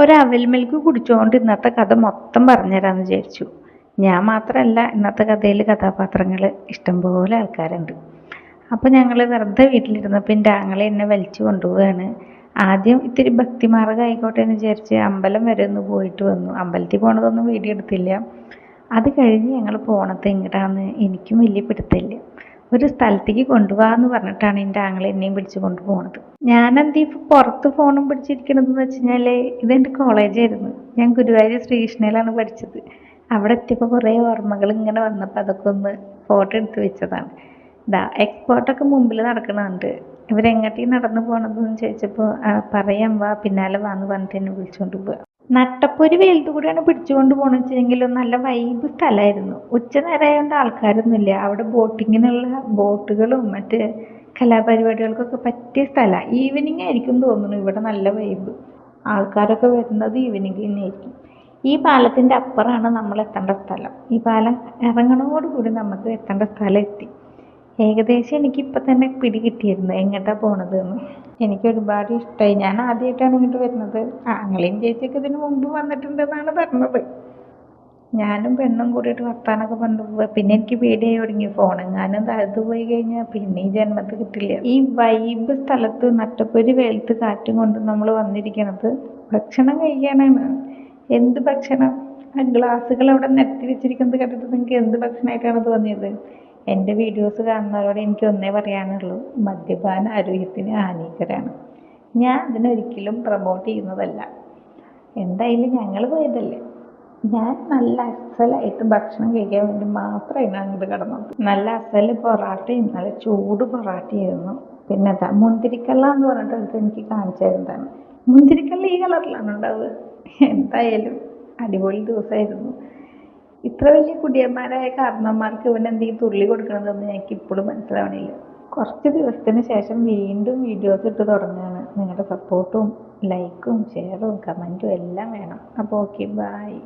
ഒരു അവൽ മിൽക്ക് കുടിച്ചുകൊണ്ട് ഇന്നത്തെ കഥ മൊത്തം പറഞ്ഞുതരാമെന്ന് വിചാരിച്ചു. ഞാൻ മാത്രമല്ല ഇന്നത്തെ കഥയിൽ കഥാപാത്രങ്ങൾ ഇഷ്ടംപോലെ ആൾക്കാരുണ്ട്. അപ്പോൾ ഞങ്ങൾ വെറുതെ വീട്ടിലിരുന്നപ്പോൾ എന്റെ ആങ്ങളെ എന്നെ വലിച്ചു കൊണ്ടുപോവുകയാണ് ആദ്യം ഇത്തിരി ഭക്തിമാർഗം ആയിക്കോട്ടെ എന്ന് വിചാരിച്ച് അമ്പലം വരെ ഒന്ന് പോയിട്ട് വന്നു. അമ്പലത്തിൽ പോണതൊന്നും വീഡിയോ എടുത്തില്ല. അത് കഴിഞ്ഞ് ഞങ്ങൾ പോണത് എങ്ങോട്ടാന്ന് എനിക്കും വലിയ പിടുത്തമില്ല. ഒരു സ്ഥലത്തേക്ക് കൊണ്ടുപോകാന്ന് പറഞ്ഞിട്ടാണ് എന്റെ ആങ്ങൾ എന്നെയും പിടിച്ച് കൊണ്ടുപോകുന്നത് ഞാനെന്ത് പുറത്ത് ഫോണും പിടിച്ചിരിക്കണതെന്ന് വെച്ച് കഴിഞ്ഞാൽ ഇതെന്റെ കോളേജായിരുന്നു ഞാൻ ഗുരുവായൂർ ശ്രീകൃഷ്ണയിലാണ് പഠിച്ചത്. അവിടെ എത്തിയപ്പോൾ കുറേ ഓർമ്മകൾ ഇങ്ങനെ വന്നപ്പോൾ അതൊക്കെ ഒന്ന് ഫോട്ടോ എടുത്ത് വെച്ചതാണ്. ഇതാ എക്സ്പോർട്ടൊക്കെ മുമ്പിൽ നടക്കണുണ്ട്. ഇവരെങ്ങോട്ടീ നടന്നു പോകണതെന്ന് ചോദിച്ചപ്പോൾ പറയാം വാ പിന്നാലെ വാന്ന് പറഞ്ഞിട്ട് എന്നെ വിളിച്ചുകൊണ്ട് പോവുക നട്ടപ്പൊരി വെയിലത്ത് കൂടിയാണ് പിടിച്ചുകൊണ്ട് പോകണമെന്ന് വെച്ചെങ്കിലും നല്ല വൈബ് സ്ഥലമായിരുന്നു. ഉച്ച നേരമായതുകൊണ്ട് ആൾക്കാരൊന്നുമില്ല. അവിടെ ബോട്ടിങ്ങിനുള്ള ബോട്ടുകളും മറ്റ് കലാപരിപാടികൾക്കൊക്കെ പറ്റിയ സ്ഥലമാണ് ഈവനിങ് ആയിരിക്കും തോന്നുന്നു ഇവിടെ നല്ല വൈബ് ആൾക്കാരൊക്കെ വരുന്നത് ഈവനിങ് തന്നെയായിരിക്കും. ഈ പാലത്തിന്റെ അപ്പുറമാണ് നമ്മൾ എത്തേണ്ട സ്ഥലം. ഈ പാലം ഇറങ്ങണോടുകൂടി നമുക്ക് എത്തേണ്ട സ്ഥലം എത്തി. ഏകദേശം എനിക്ക് ഇപ്പം തന്നെ പിടി കിട്ടിയിരുന്നു എങ്ങോട്ടാണ് പോണത് എന്ന് എനിക്ക് ഒരുപാട് ഇഷ്ടമായി ഞാൻ ആദ്യമായിട്ടാണ് ഇങ്ങോട്ട് വരുന്നത്. ആങ്ങളെയും ചേച്ചിയൊക്കെ ഇതിന് മുമ്പ് വന്നിട്ടുണ്ടെന്നാണ് പറഞ്ഞത്. ഞാനും പെണ്ണും കൂടിയിട്ട് വർത്താനൊക്കെ പറഞ്ഞു പിന്നെ എനിക്ക് പേടിയായി തുടങ്ങി ഫോൺ ഞാനും താഴത്ത് പോയി കഴിഞ്ഞാൽ പിന്നെ ഈ ജന്മത്ത് കിട്ടില്ല. ഈ വൈബ് സ്ഥലത്ത് നട്ടപ്പൊരി വെയിലത്ത് കാറ്റും കൊണ്ട് നമ്മൾ വന്നിരിക്കണത് ഭക്ഷണം കഴിക്കാനാണ്. എന്ത് ഭക്ഷണം? ആ ഗ്ലാസ്സുകൾ അവിടെ നിരത്തി വെച്ചിരിക്കുന്നത് കണ്ടിട്ട് നിങ്ങൾക്ക് എന്ത് ഭക്ഷണമായിട്ടാണ് തോന്നിയത്? എന്റെ വീഡിയോസ് കാണുന്നവരോട് എനിക്ക് ഒന്നേ പറയാനുള്ളൂ മദ്യപാന ആരോഗ്യത്തിന് ഹാനികരമാണ് ഞാൻ അതിനൊരിക്കലും പ്രൊമോട്ട് ചെയ്യുന്നതല്ല. എന്തായാലും ഞങ്ങൾ പോയതല്ലേ? ഞാൻ നല്ല അസലായിട്ട് ഭക്ഷണം കഴിക്കാൻ വേണ്ടി മാത്രമാണ് അങ്ങോട്ട് കിടന്നത്. നല്ല അസൽ പൊറാട്ടയും നല്ല ചൂട് പൊറാട്ടയായിരുന്നു. പിന്നെ എന്താ മുന്തിരിക്കള്ള എന്ന് പറഞ്ഞിട്ട് എനിക്ക് കാണിച്ചു തരുന്നതാണ് മുന്തിരിക്കള്ള ഈ കളറിലാണ് ഉണ്ടാവുക? എന്തായാലും അടിപൊളി ദിവസമായിരുന്നു. ഇത്ര വലിയ കുടിയന്മാരായ കാരണന്മാർക്ക് ഇവൻ തുള്ളി കൊടുക്കണതെന്ന് എനിക്ക് ഇപ്പോഴും മനസ്സിലാവണില്ല. കുറച്ച് ദിവസത്തിന് ശേഷം വീണ്ടും വീഡിയോസ് ഇട്ട് തുടങ്ങുകയാണ് നിങ്ങളുടെ സപ്പോർട്ടും ലൈക്കും ഷെയറും കമന്റും എല്ലാം വേണം. അപ്പോൾ ഓക്കെ ബായ്